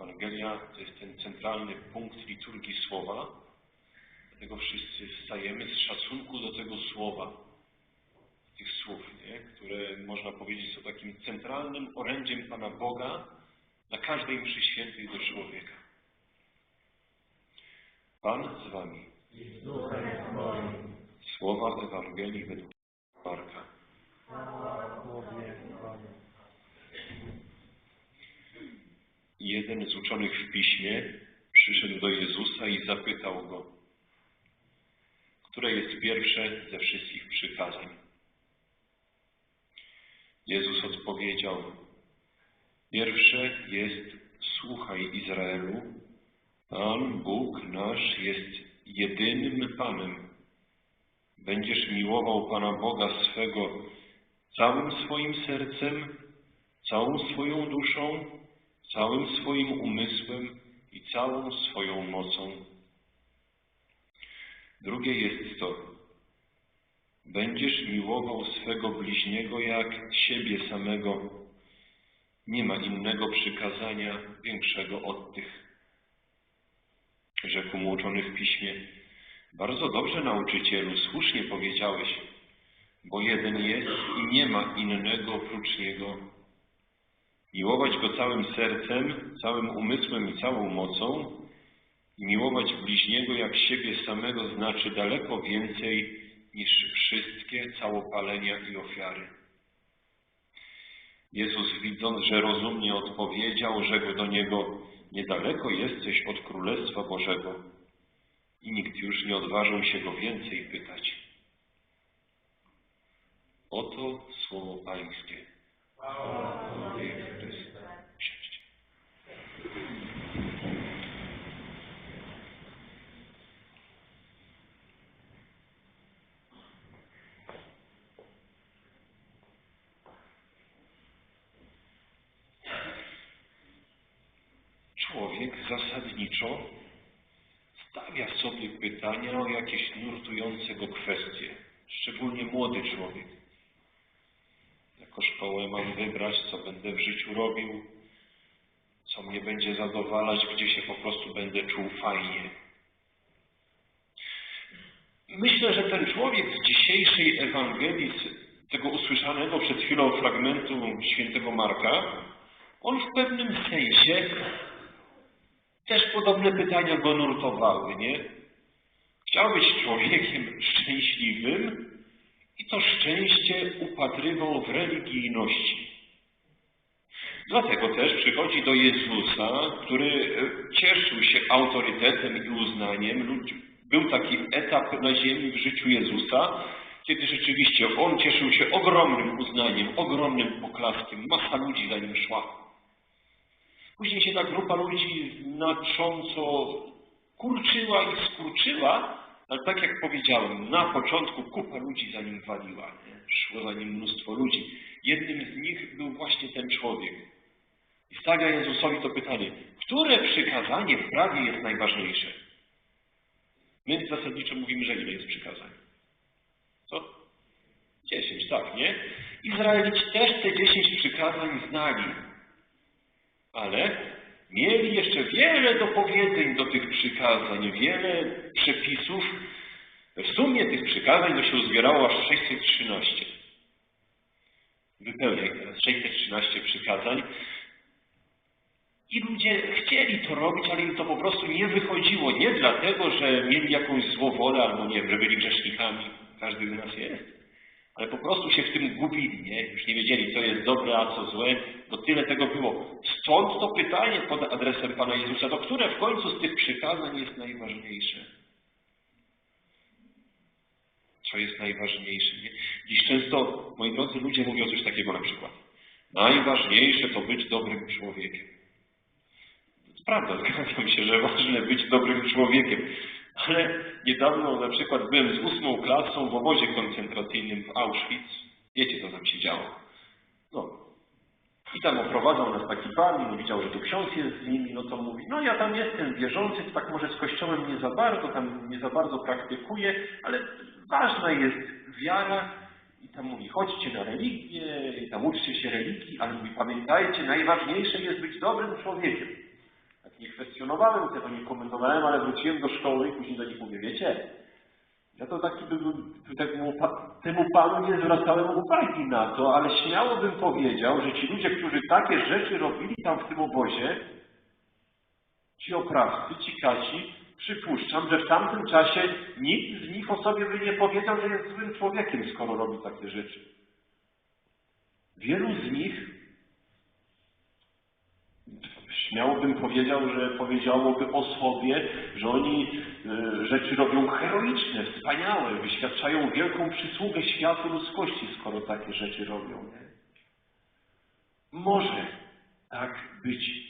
Ewangelia to jest ten centralny punkt liturgii słowa, dlatego wszyscy wstajemy z szacunku do tego słowa, tych słów, nie? które można powiedzieć są takim centralnym orędziem Pana Boga na każdej mszy świętej do człowieka. Pan z wami. Słowa Ewangelii według Marka. Tobie, Panie. Jeden z uczonych w piśmie przyszedł do Jezusa i zapytał go, które jest pierwsze ze wszystkich przykazań. Jezus odpowiedział, pierwsze jest słuchaj Izraelu, Pan Bóg nasz jest jedynym Panem. Będziesz miłował Pana Boga swego całym swoim sercem, całą swoją duszą, całym swoim umysłem i całą swoją mocą. Drugie jest to, będziesz miłował swego bliźniego jak siebie samego. Nie ma innego przykazania większego od tych. Rzekł mu uczony w piśmie, bardzo dobrze nauczycielu, słusznie powiedziałeś, bo jeden jest i nie ma innego oprócz niego. Miłować Go całym sercem, całym umysłem i całą mocą i miłować bliźniego jak siebie samego znaczy daleko więcej niż wszystkie całopalenia i ofiary. Jezus widząc, że rozumnie odpowiedział, rzekł do niego, niedaleko jesteś od Królestwa Bożego. I nikt już nie odważył się go więcej pytać. Oto słowo Pańskie. Chwała zasadniczo stawia sobie pytania o jakieś nurtujące go kwestie, szczególnie młody człowiek. Jako szkołę mam wybrać, co będę w życiu robił, co mnie będzie zadowalać, gdzie się po prostu będę czuł fajnie. Myślę, że ten człowiek z dzisiejszej Ewangelii, z tego usłyszanego przed chwilą fragmentu świętego Marka, on w pewnym sensie też podobne pytania go nurtowały, nie? Chciał być człowiekiem szczęśliwym i to szczęście upatrywał w religijności. Dlatego też przychodzi do Jezusa, który e, cieszył się autorytetem i uznaniem. Lud- Był taki etap na ziemi w życiu Jezusa, kiedy rzeczywiście On cieszył się ogromnym uznaniem, ogromnym poklaskiem. Masa ludzi za nim szła. Później się ta grupa ludzi znacząco kurczyła i skurczyła, ale tak jak powiedziałem, na początku kupa ludzi za nim waliła. Nie? Szło za nim mnóstwo ludzi. Jednym z nich był właśnie ten człowiek. I stawia Jezusowi to pytanie, które przykazanie w prawie jest najważniejsze? My zasadniczo mówimy, że ile jest przykazań? Co? Dziesięć, tak, nie? Izraelici też te dziesięć przykazań znali. Ale mieli jeszcze wiele do powiedzeń do tych przykazań, wiele przepisów. W sumie tych przykazań to się uzbierało aż 613. Wypełniaj teraz 613 przykazań. I ludzie chcieli to robić, ale im to po prostu nie wychodziło. Nie dlatego, że mieli jakąś złowolę albo nie że byli grzesznikami. Każdy z nas jest. Ale po prostu się w tym gubili, nie? Już nie wiedzieli, co jest dobre, a co złe, bo tyle tego było. Stąd to pytanie pod adresem Pana Jezusa, to które w końcu z tych przykazań jest najważniejsze? Co jest najważniejsze? Nie? Dziś często, moi drodzy, ludzie mówią coś takiego na przykład. Najważniejsze to być dobrym człowiekiem. Prawda, zgadzam się, że ważne być dobrym człowiekiem. Ale niedawno na przykład byłem z ósmą klasą w obozie koncentracyjnym w Auschwitz. Wiecie, co tam się działo. No. I tam oprowadzał nas taki pan, no widział, że tu ksiądz jest z nimi, no to mówi, no ja tam jestem wierzący, tak może z kościołem nie za bardzo, tam nie za bardzo praktykuję, ale ważna jest wiara. I tam mówi, chodźcie na religię, i tam uczcie się religii, ale mówi, pamiętajcie, najważniejsze jest być dobrym człowiekiem. Nie kwestionowałem tego, nie komentowałem, ale wróciłem do szkoły i później do nich mówię, wiecie, ja to taki temu, pa- temu panu nie zwracałem uwagi na to, ale śmiało bym powiedział, że ci ludzie, którzy takie rzeczy robili tam w tym obozie, ci oprawcy, ci kasi, przypuszczam, że w tamtym czasie nikt z nich o sobie by nie powiedział, że jest złym człowiekiem, skoro robi takie rzeczy. Wielu z nich śmiało bym powiedział, że powiedziałoby o sobie, że oni e, rzeczy robią heroiczne, wspaniałe, wyświadczają wielką przysługę światu ludzkości, skoro takie rzeczy robią. Może tak być.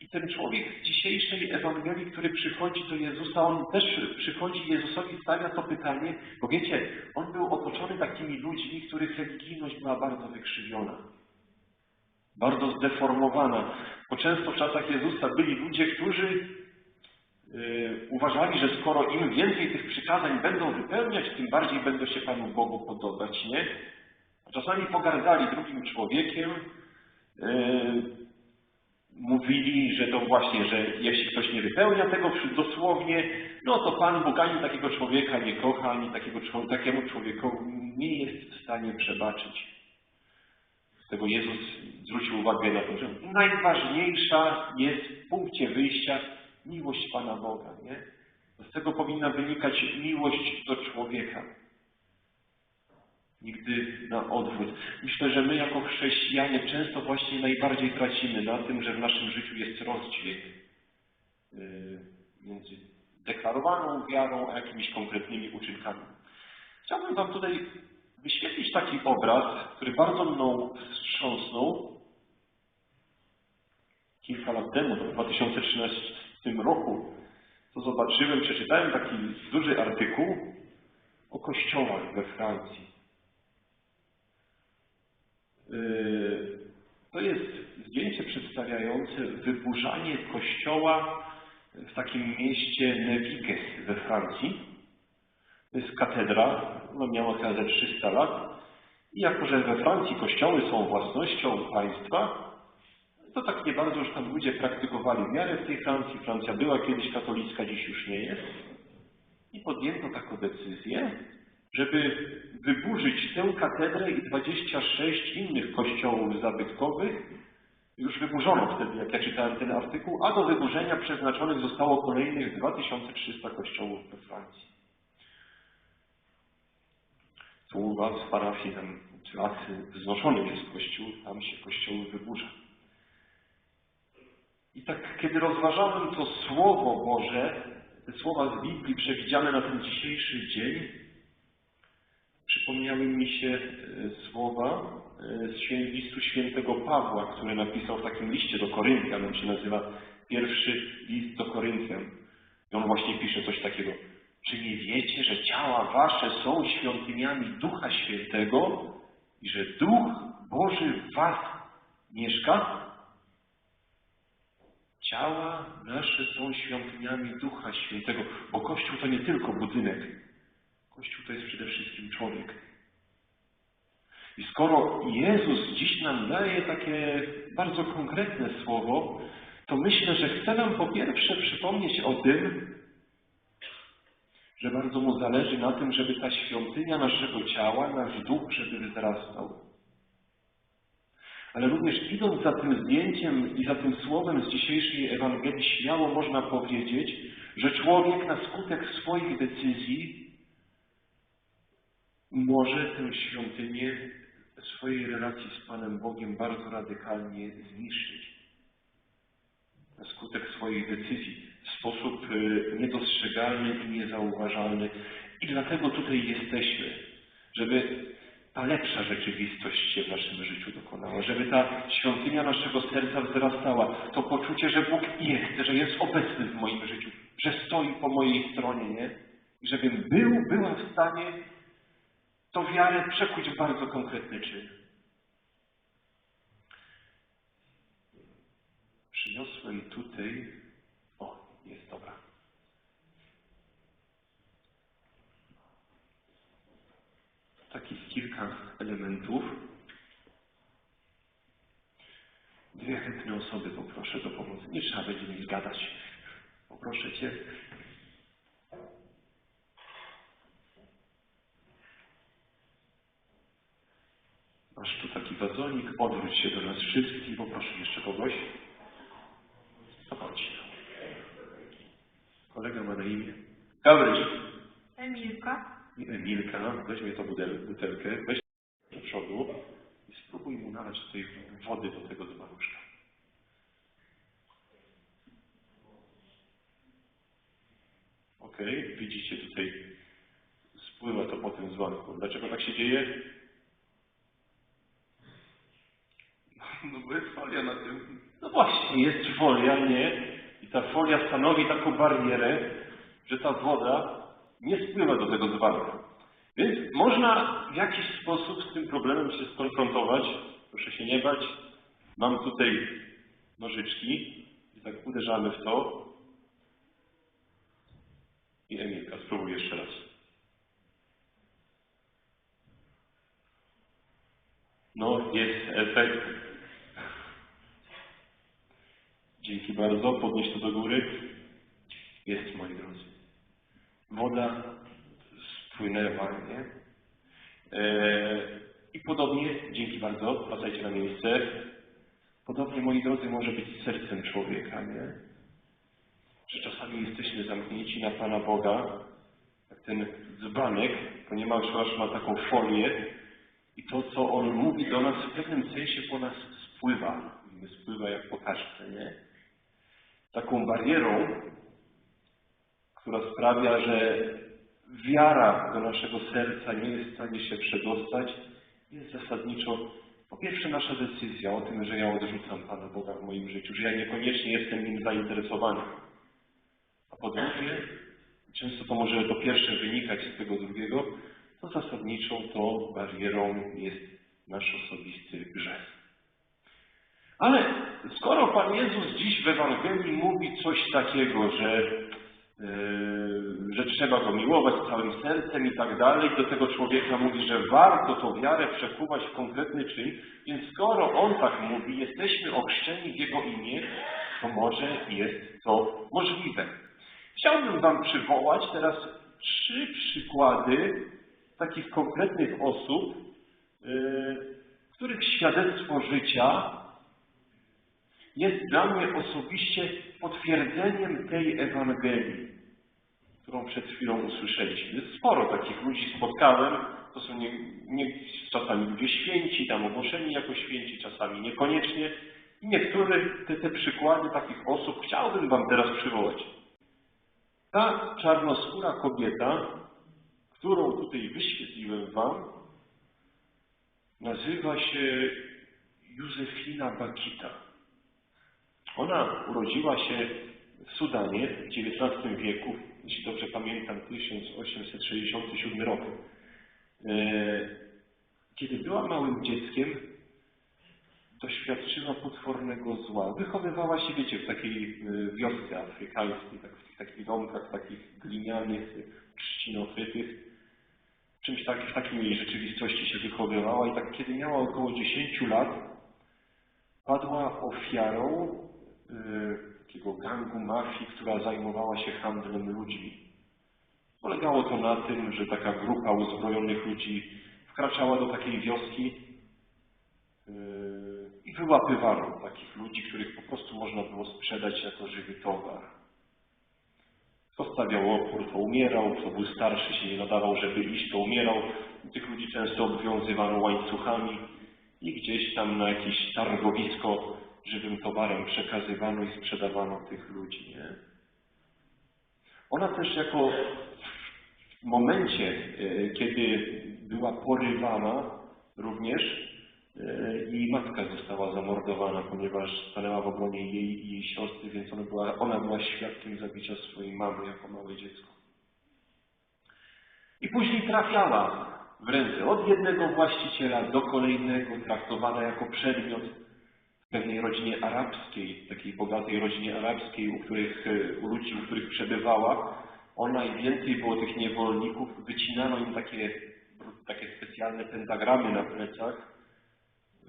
I ten człowiek z dzisiejszej Ewangelii, który przychodzi do Jezusa, on też przychodzi Jezusowi, stawia to pytanie, bo wiecie, on był otoczony takimi ludźmi, których religijność była bardzo wykrzywiona, bardzo zdeformowana. Bo często w czasach Jezusa byli ludzie, którzy yy, uważali, że skoro im więcej tych przykazań będą wypełniać, tym bardziej będą się Panu Bogu podobać, nie? A czasami pogardzali drugim człowiekiem, yy, mówili, że to właśnie, że jeśli ktoś nie wypełnia tego dosłownie, no to Pan Bóg ani takiego człowieka nie kocha, ani takiego, takiemu człowiekowi nie jest w stanie przebaczyć. Dlatego Jezus zwrócił uwagę na to, że najważniejsza jest w punkcie wyjścia miłość Pana Boga. Nie? Z tego powinna wynikać miłość do człowieka. Nigdy na odwrót. Myślę, że my jako chrześcijanie często właśnie najbardziej tracimy na tym, że w naszym życiu jest rozdźwięk yy, między deklarowaną wiarą a jakimiś konkretnymi uczynkami. Chciałbym Wam tutaj wyświetlić taki obraz, który bardzo mną wstrząsnął kilka lat temu, w 2013 roku. To zobaczyłem, przeczytałem taki duży artykuł o kościołach we Francji. Yy, To jest zdjęcie przedstawiające wyburzanie kościoła w takim mieście Neviges we Francji. To jest katedra, ona miała chyba ze 300 lat. I jako, że we Francji kościoły są własnością państwa, to tak nie bardzo już tam ludzie praktykowali wiarę w tej Francji. Francja była kiedyś katolicka, dziś już nie jest. I podjęto taką decyzję, żeby wyburzyć tę katedrę i 26 innych kościołów zabytkowych. Już wyburzono wtedy, jak ja czytałem ten artykuł, a do wyburzenia przeznaczonych zostało kolejnych 2300 kościołów we Francji. Was w parafii tam pracy wznoszony jest kościół, tam się kościoły wyburza. I tak, kiedy rozważałem to Słowo Boże, te słowa z Biblii przewidziane na ten dzisiejszy dzień, przypomniały mi się e, słowa e, z listu świętego Pawła, który napisał w takim liście do Koryntian, on się nazywa pierwszy list do Koryntian. I on właśnie pisze coś takiego. Czy nie wiecie, że ciała wasze są świątyniami Ducha Świętego i że Duch Boży w was mieszka? Ciała nasze są świątyniami Ducha Świętego, bo Kościół to nie tylko budynek. Kościół to jest przede wszystkim człowiek. I skoro Jezus dziś nam daje takie bardzo konkretne słowo, to myślę, że chce nam po pierwsze przypomnieć o tym, że bardzo Mu zależy na tym, żeby ta świątynia naszego ciała, nasz duch, żeby wzrastał. Ale również idąc za tym zdjęciem i za tym słowem z dzisiejszej Ewangelii, śmiało można powiedzieć, że człowiek na skutek swoich decyzji może tę świątynię swojej relacji z Panem Bogiem bardzo radykalnie zniszczyć. Na skutek swoich decyzji sposób y, niedostrzegalny i niezauważalny. I dlatego tutaj jesteśmy, żeby ta lepsza rzeczywistość się w naszym życiu dokonała, żeby ta świątynia naszego serca wzrastała, to poczucie, że Bóg jest, że jest obecny w moim życiu, że stoi po mojej stronie, nie? I żebym był, była w stanie to wiarę przekuć w bardzo konkretny czyn. Przyniosłem tutaj, jest dobra. Takich kilka elementów. Dwie chętne osoby poproszę do pomocy. Nie trzeba będzie mi zgadać. Poproszę Cię. Masz tu taki wazonik, odwróć się do nas wszystkich poproszę jeszcze kogoś. To chodź. Kolega ma na imię. Gabryś. Emilka. I Emilka, weźmie tą butelkę, weź do przodu i spróbuj mu nalać tej wody do tego dzbanuszka. Okej, widzicie tutaj spływa to po tym dzbanku. Dlaczego tak się dzieje? No bo jest folia na tym. No właśnie, jest folia, nie? Ta folia stanowi taką barierę, że ta woda nie spływa do tego dzbanka. Więc można w jakiś sposób z tym problemem się skonfrontować. Proszę się nie bać. Mam tutaj nożyczki i tak uderzamy w to. I Emilka, spróbuj jeszcze raz. No, jest efekt. Dzięki bardzo. Podnieś to do góry. Jest, moi drodzy. Woda spłynęła, nie? Eee, I podobnie, dzięki bardzo, wracajcie na miejsce. Podobnie, moi drodzy, może być sercem człowieka, nie? Że czasami jesteśmy zamknięci na Pana Boga, jak ten dzbanek, ponieważ aż ma taką folię i to, co On mówi do nas, w pewnym sensie po nas spływa. Spływa jak po kaszce, nie? Taką barierą, która sprawia, że wiara do naszego serca nie jest w stanie się przedostać, jest zasadniczo po pierwsze nasza decyzja o tym, że ja odrzucam Pana Boga w moim życiu, że ja niekoniecznie jestem nim zainteresowany. A po drugie, często to może po pierwsze wynikać z tego drugiego, to zasadniczą to barierą jest nasz osobisty grzech. Ale skoro Pan Jezus dziś w Ewangelii mówi coś takiego, że, yy, że trzeba go miłować całym sercem i tak dalej, do tego człowieka mówi, że warto tą wiarę przekuwać w konkretny czyn, więc skoro On tak mówi, jesteśmy ochrzczeni w Jego imię, to może jest to możliwe. Chciałbym Wam przywołać teraz trzy przykłady takich konkretnych osób, yy, których świadectwo życia jest dla mnie osobiście potwierdzeniem tej Ewangelii, którą przed chwilą usłyszeliśmy. Sporo takich ludzi spotkałem, to są nie, nie, czasami ludzie święci, tam ogłoszeni jako święci, czasami niekoniecznie. I niektóre te, te przykłady takich osób chciałbym Wam teraz przywołać. Ta czarnoskóra kobieta, którą tutaj wyświetliłem Wam, nazywa się Józefina Bakita. Ona urodziła się w Sudanie w XIX wieku, jeśli dobrze pamiętam, 1867 rok. E, Kiedy była małym dzieckiem, doświadczyła potwornego zła. Wychowywała się, wiecie, w takiej e, wiosce afrykańskiej, tak, w takich domkach, takich glinianych, trzcinokrytych. Czymś tak, w takiej rzeczywistości się wychowywała i tak kiedy miała około 10 lat, padła ofiarą takiego gangu mafii, która zajmowała się handlem ludźmi. Polegało to na tym, że taka grupa uzbrojonych ludzi wkraczała do takiej wioski y, i wyłapywano takich ludzi, których po prostu można było sprzedać jako żywy towar. Kto stawiał opór, to umierał, kto był starszy, się nie nadawał, żeby iść, to umierał. Tych ludzi często obwiązywano łańcuchami i gdzieś tam na jakieś targowisko żywym towarem przekazywano i sprzedawano tych ludzi. Nie? Ona też jako w momencie, e, kiedy była porywana również e, jej matka została zamordowana, ponieważ stanęła w obronie jej i jej siostry, więc ona była, ona była świadkiem zabicia swojej mamy jako małe dziecko. I później trafiała w ręce od jednego właściciela do kolejnego, traktowana jako przedmiot pewnej rodzinie arabskiej, takiej bogatej rodzinie arabskiej, u, których, e, u ludzi, u których przebywała. Ona i więcej było tych niewolników, wycinano im takie, takie specjalne pentagramy na plecach,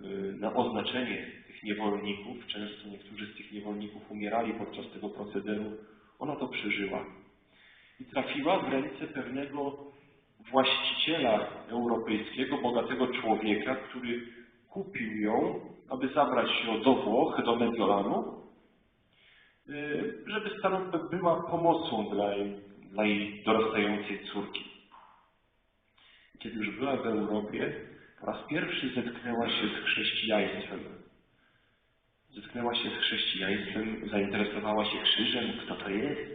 y, na oznaczenie tych niewolników, często niektórzy z tych niewolników umierali podczas tego procederu, ona to przeżyła. I trafiła w ręce pewnego właściciela europejskiego, bogatego człowieka, który kupił ją, aby zabrać ją do Włoch, do Mediolanu, y, żeby stanowiła była pomocą dla jej, dla jej dorastającej córki. Kiedy już była w Europie, po raz pierwszy zetknęła się z chrześcijaństwem. Zetknęła się z chrześcijaństwem, zainteresowała się krzyżem, kto to jest.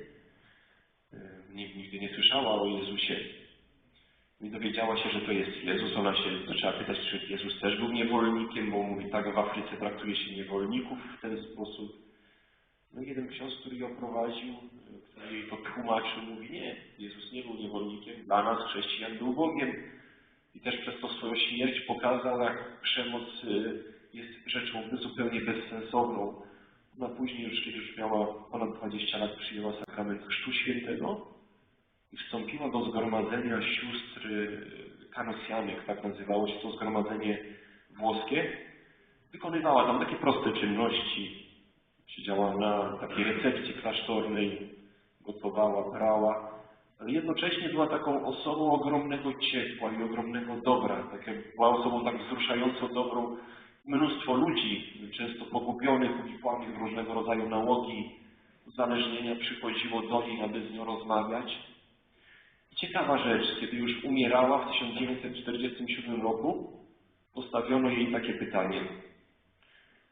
Y, Nigdy nie słyszała o Jezusie. I dowiedziała się, że to jest Jezus. Ona się zaczęła pytać, czy Jezus też był niewolnikiem, bo mówi tak, w Afryce traktuje się niewolników w ten sposób. No i jeden ksiądz, który ją prowadził, który jej to tłumaczył, mówi nie, Jezus nie był niewolnikiem, dla nas chrześcijan był Bogiem. I też przez to swoją śmierć pokazał, jak przemoc y, jest rzeczą zupełnie bezsensowną. Ona później już, kiedy już miała ponad 20 lat, przyjęła sakrament Chrztu Świętego i wstąpiła do zgromadzenia sióstr y, kanusjanek, tak nazywało się to zgromadzenie włoskie. Wykonywała tam takie proste czynności. Siedziała na takiej recepcji klasztornej, gotowała, prała, ale jednocześnie była taką osobą ogromnego ciepła i ogromnego dobra. Tak była osobą tak wzruszająco dobrą. Mnóstwo ludzi, często pogubionych, uwikłanych w różnego rodzaju nałogi, uzależnienia, przychodziło do niej, aby z nią rozmawiać. Ciekawa rzecz, kiedy już umierała w 1947 roku, postawiono jej takie pytanie,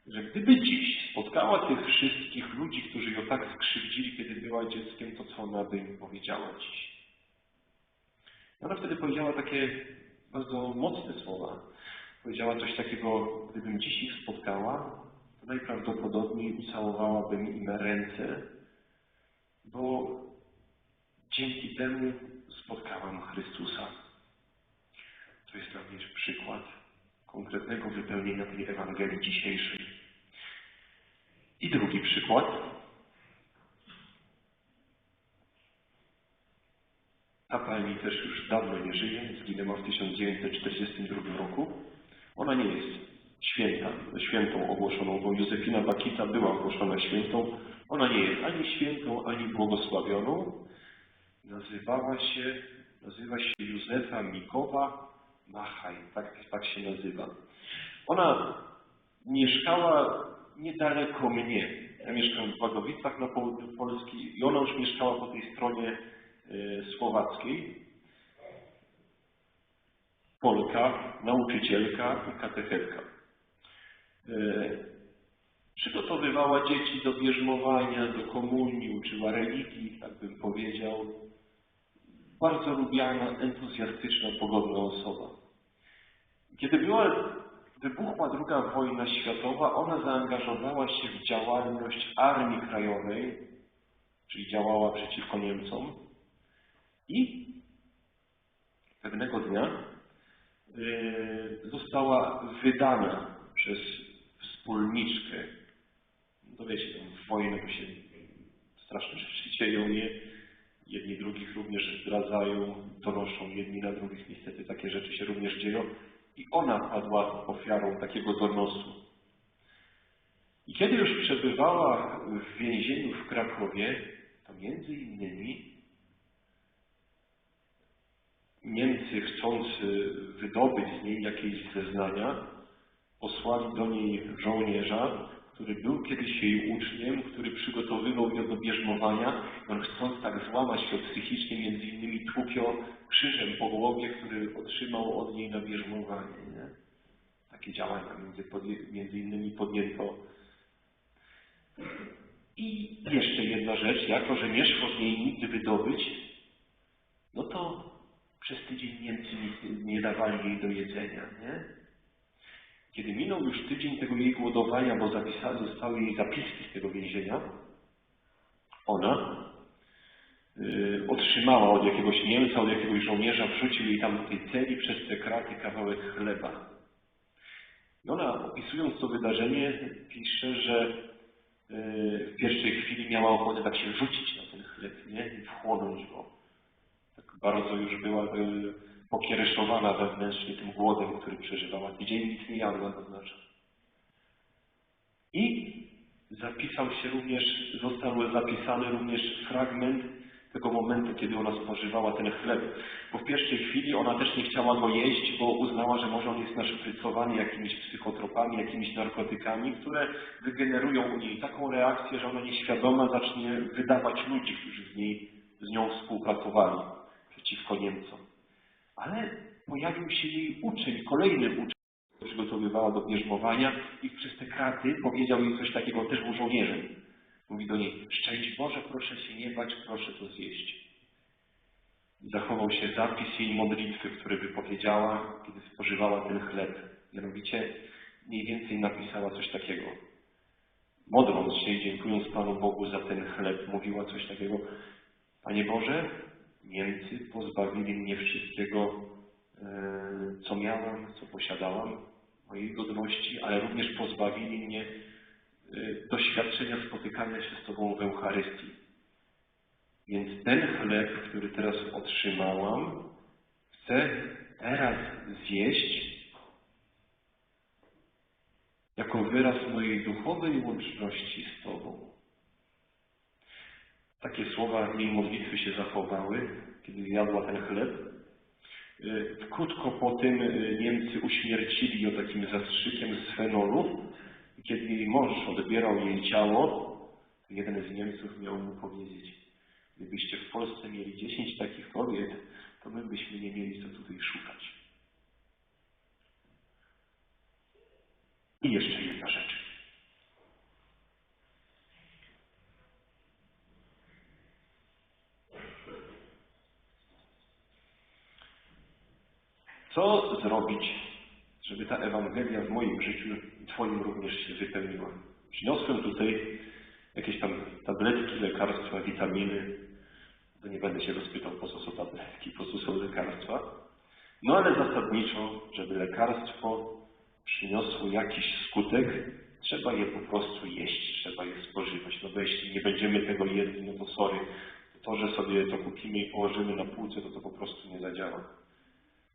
że gdyby dziś spotkała tych wszystkich ludzi, którzy ją tak skrzywdzili, kiedy była dzieckiem, to co ona by im powiedziała dziś? Ona wtedy powiedziała takie bardzo mocne słowa. Powiedziała coś takiego, gdybym dziś ich spotkała, to najprawdopodobniej ucałowałabym im ręce, bo dzięki temu spotkałam Chrystusa. To jest mnie przykład konkretnego wypełnienia tej Ewangelii dzisiejszej. I drugi przykład. Ta pani też już dawno nie żyje, zginęła w 1942 roku. Ona nie jest święta, świętą ogłoszoną, bo Józefina Bakita była ogłoszona świętą. Ona nie jest ani świętą, ani błogosławioną. Nazywała się, nazywa się Józefa Mikowa Machaj, tak, tak się nazywa. Ona mieszkała niedaleko mnie. Ja mieszkam w Wadowicach na południu Polski i ona już mieszkała po tej stronie e, słowackiej. Polka, nauczycielka i katechetka. E, przygotowywała dzieci do bierzmowania, do komunii, uczyła religii, tak bym powiedział. Bardzo lubiana, entuzjastyczna, pogodna osoba. Kiedy była, wybuchła druga wojna światowa, ona zaangażowała się w działalność Armii Krajowej, czyli działała przeciwko Niemcom i pewnego dnia yy, została wydana przez wspólniczkę. No wiecie, tam w się straszne rzeczy dzieją, nie? Jedni drugich również zdradzają, donoszą jedni na drugich. Niestety takie rzeczy się również dzieją. I ona padła ofiarą takiego donosu. I kiedy już przebywała w więzieniu w Krakowie, to między innymi Niemcy, chcąc wydobyć z niej jakieś zeznania, posłali do niej żołnierza, który był kiedyś jej uczniem, który przygotowywał ją do bierzmowania. On chcąc tak złamać ją psychicznie, między innymi tłukł ją krzyżem po głowie, który otrzymał od niej na bierzmowanie. Nie? Takie działania między, między innymi podjęto. I jeszcze jedna rzecz, jako że nie szło z niej nic wydobyć, no to przez tydzień Niemcy nic nie dawali jej do jedzenia, nie? Kiedy minął już tydzień tego jej głodowania, bo zapisane zostały jej zapiski z tego więzienia, ona y, otrzymała od jakiegoś Niemca, od jakiegoś żołnierza, wrzucił jej tam do tej celi przez te kraty kawałek chleba. I ona, opisując to wydarzenie, pisze, że y, w pierwszej chwili miała ochotę tak się rzucić na ten chleb, nie? I wchłonąć go. Tak bardzo już była y, pokiereszowana wewnętrznie tym głodem, który przeżywała. Tydzień nic nie jadła, to znaczy. I zapisał się również, został zapisany również fragment tego momentu, kiedy ona spożywała ten chleb. Bo w pierwszej chwili ona też nie chciała go jeść, bo uznała, że może on jest naszprycowany jakimiś psychotropami, jakimiś narkotykami, które wygenerują u niej taką reakcję, że ona nieświadoma zacznie wydawać ludzi, którzy z, niej, z nią współpracowali przeciwko Niemcom. Ale pojawił się jej uczeń, kolejny uczeń, który przygotowywała do bierzmowania i przez te kraty powiedział jej coś takiego, też był żołnierzem. Mówi do niej, szczęść Boże, proszę się nie bać, proszę to zjeść. Zachował się zapis jej modlitwy, który wypowiedziała, kiedy spożywała ten chleb. Mianowicie mniej więcej napisała coś takiego. Modląc się i dziękując Panu Bogu za ten chleb, mówiła coś takiego. Panie Boże, Niemcy pozbawili mnie wszystkiego, e, co miałam, co posiadałam, mojej godności, ale również pozbawili mnie e, doświadczenia spotykania się z Tobą w Eucharystii. Więc ten chleb, który teraz otrzymałam, chcę teraz zjeść jako wyraz mojej duchowej łączności z Tobą. Takie słowa jej modlitwy się zachowały, kiedy jadła ten chleb. Y, Krótko po tym y, Niemcy uśmiercili ją takim zastrzykiem z fenolu. I kiedy jej mąż odbierał jej ciało, jeden z Niemców miał mu powiedzieć, gdybyście w Polsce mieli 10 takich kobiet, to my byśmy nie mieli co tutaj szukać. I jeszcze jedna rzecz. Co zrobić, żeby ta Ewangelia w moim życiu i Twoim również się wypełniła? Przyniosłem tutaj jakieś tam tabletki, lekarstwa, witaminy. To nie będę się rozpytał, po co są tabletki, po co są lekarstwa. No ale zasadniczo, żeby lekarstwo przyniosło jakiś skutek, trzeba je po prostu jeść, trzeba je spożywać. No bo jeśli nie będziemy tego jedli, no to sorry, to, że sobie to kupimy i położymy na półce, to to po prostu nie zadziała.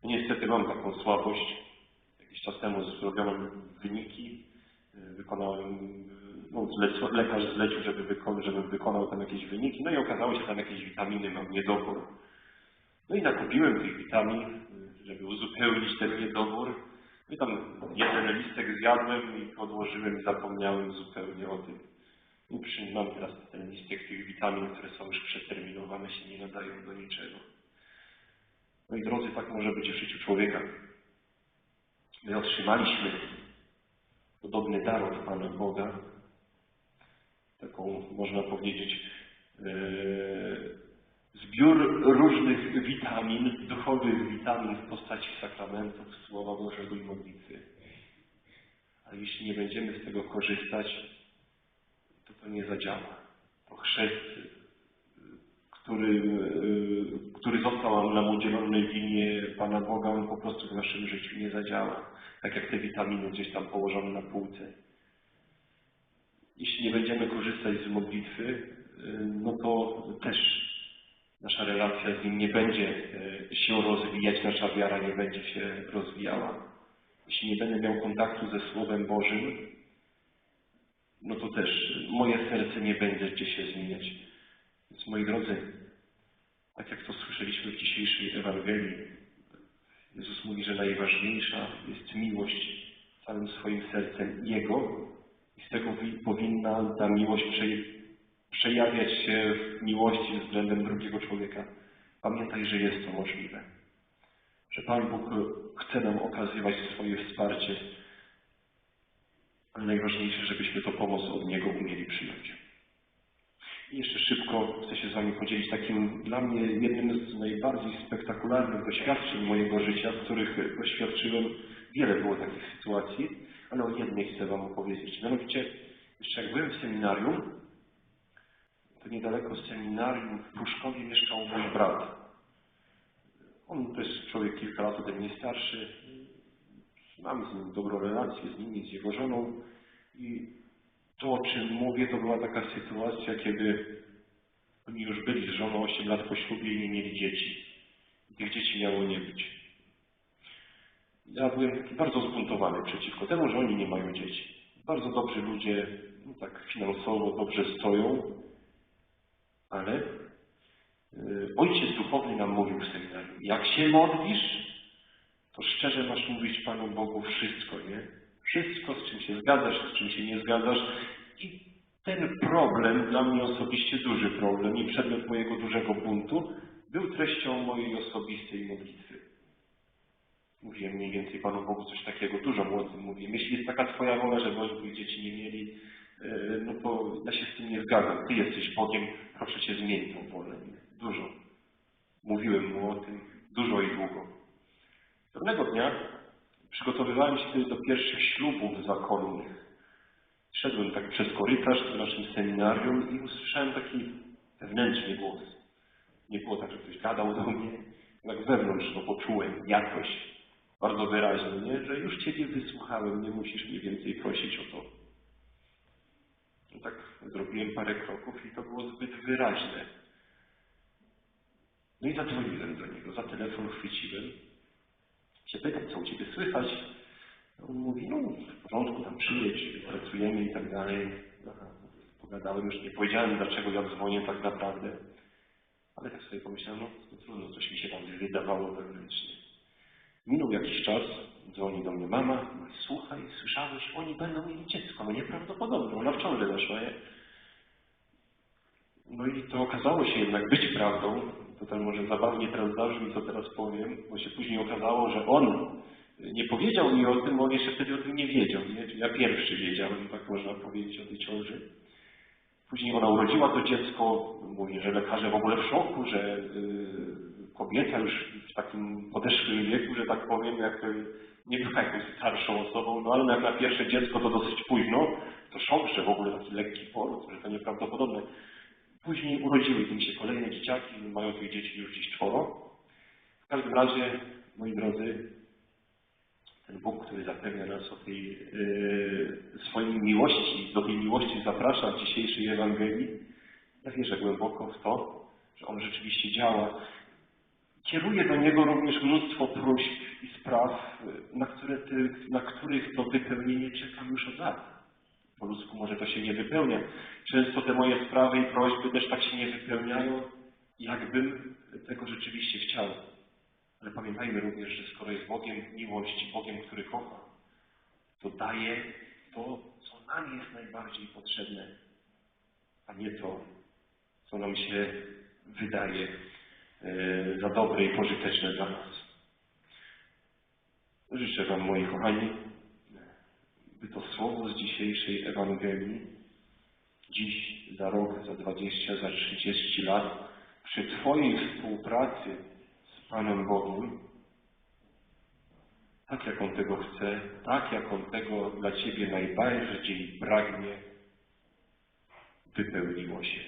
Niestety mam taką słabość. Jakiś czas temu zrobiono wyniki, wykonałem, no, lekarz zlecił, żeby wykonał, żebym wykonał tam jakieś wyniki, no i okazało się, że tam jakieś witaminy mam niedobór. No i nakupiłem tych witamin, żeby uzupełnić ten niedobór. No i tam jeden listek zjadłem i odłożyłem i zapomniałem zupełnie o tym. I przy, mam teraz ten listek tych witamin, które są już przeterminowane, się nie nadają do niczego. Moi drodzy, tak może być w życiu człowieka. My otrzymaliśmy podobny dar od Pana Boga, taką, można powiedzieć, e, zbiór różnych witamin, duchowych witamin w postaci sakramentów, Słowa Bożego i modlitwy. A jeśli nie będziemy z tego korzystać, to to nie zadziała. To chrzest który, y, który został nam udzielony w imię Pana Boga, on po prostu w naszym życiu nie zadziała. Tak jak te witaminy gdzieś tam położone na półce. Jeśli nie będziemy korzystać z modlitwy, y, no to też nasza relacja z Nim nie będzie y, się rozwijać, nasza wiara nie będzie się rozwijała. Jeśli nie będę miał kontaktu ze Słowem Bożym, no to też moje serce nie będzie gdzie się zmieniać. Więc moi drodzy, tak jak to słyszeliśmy w dzisiejszej Ewangelii, Jezus mówi, że najważniejsza jest miłość całym swoim sercem Jego i z tego wi- powinna ta miłość prze- przejawiać się w miłości względem drugiego człowieka. Pamiętaj, że jest to możliwe. Że Pan Bóg chce nam okazywać swoje wsparcie, ale najważniejsze, żebyśmy to pomoc od Niego umieli przyjąć. Jeszcze szybko chcę się z Wami podzielić takim dla mnie jednym z najbardziej spektakularnych doświadczeń mojego życia, których doświadczyłem. Wiele było takich sytuacji, ale o jednej chcę Wam opowiedzieć. Mianowicie, jeszcze jak byłem w seminarium, to niedaleko seminarium w Pruszkowie mieszkał mój brat. On to jest człowiek kilka lat ode mnie starszy. Mam z nim dobrą relację, z nim i z jego żoną. I to, o czym mówię, to była taka sytuacja, kiedy oni już byli z żoną 8 lat po ślubie i nie mieli dzieci. I tych dzieci miało nie być. Ja byłem bardzo zbuntowany przeciwko temu, że oni nie mają dzieci. bardzo dobrzy ludzie, no tak finansowo dobrze stoją, ale y, ojciec duchowny nam mówił w seminarium, jak się modlisz, to szczerze masz mówić Panu Bogu wszystko, nie? Wszystko, z czym się zgadzasz, z czym się nie zgadzasz. I ten problem, dla mnie osobiście duży problem i przedmiot mojego dużego buntu, był treścią mojej osobistej modlitwy. Mówiłem mniej więcej Panu Bogu coś takiego, dużo mu o tym mówiłem. Jeśli jest taka Twoja wola, żeby moich dzieci nie mieli, yy, no to ja się z tym nie zgadzam. Ty jesteś Bogiem, proszę Cię zmień tą wolę. Dużo. Mówiłem mu o tym dużo i długo. Pewnego dnia przygotowywałem się do pierwszych ślubów zakonnych. Szedłem tak przez korytarz w naszym seminarium i usłyszałem taki wewnętrzny głos. Nie było tak, że ktoś gadał do mnie, jak wewnątrz to poczułem jakoś bardzo wyraźnie, nie? że już Ciebie wysłuchałem, nie musisz mnie więcej prosić o to. No tak zrobiłem parę kroków i to było zbyt wyraźne. No i zadzwoniłem do niego, za telefon chwyciłem. Się pytam, co u Ciebie słychać? On mówi, no w porządku, tam przyjedź, pracujemy i tak dalej. Pogadałem, już nie powiedziałem, dlaczego ja dzwonię tak naprawdę. Ale tak sobie pomyślałem, no to trudno, coś mi się tam wydawało wewnętrznie. Minął jakiś czas, dzwoni do mnie mama, mówi, słuchaj, słyszałeś, oni będą mieli dziecko, no nieprawdopodobne, ona w ciąży zaszła, nie? No i to okazało się jednak być prawdą. To tam może zabawnie teraz zabrzmi, co teraz powiem, bo się później okazało, że on nie powiedział mi o tym, bo on jeszcze wtedy o tym nie wiedział. Nie? Ja pierwszy wiedziałem, tak można powiedzieć, o tej ciąży. Później ona urodziła to dziecko, mówi, że lekarze w ogóle w szoku, że y, kobieta już w takim podeszłym wieku, że tak powiem, jak y, nie była jakąś starszą osobą, no ale jak na pierwsze dziecko to dosyć późno, to szok, że w ogóle taki lekki poród, że to nieprawdopodobne. Później urodziły im się kolejne dzieciaki, mają tych dzieci już dziś czworo. W każdym razie, moi drodzy, ten Bóg, który zapewnia nas o tej yy, swojej miłości, do tej miłości zaprasza w dzisiejszej Ewangelii, ja wierzę głęboko w to, że On rzeczywiście działa. Kieruje do Niego również mnóstwo próśb i spraw, na, które ty, na których to wypełnienie czekam już od lat. Po ludzku może to się nie wypełnia. Często te moje sprawy i prośby też tak się nie wypełniają, jakbym tego rzeczywiście chciał. Ale pamiętajmy również, że skoro jest Bogiem miłości, Bogiem, który kocha, to daje to, co nam jest najbardziej potrzebne, a nie to, co nam się wydaje e, za dobre i pożyteczne dla nas. Życzę Wam, moi kochani, by to słowo z dzisiejszej Ewangelii dziś, za rok, za 20, za 30 lat przy Twojej współpracy z Panem Bogiem, tak jak On tego chce, tak jak On tego dla Ciebie najbardziej pragnie, wypełniło się.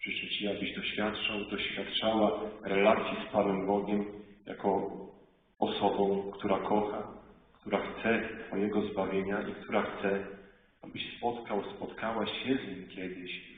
Życzę Ci, abyś doświadczał, doświadczała relacji z Panem Bogiem jako osobą, która kocha, która chce Twojego zbawienia i która chce, abyś spotkał, spotkała się z Nim kiedyś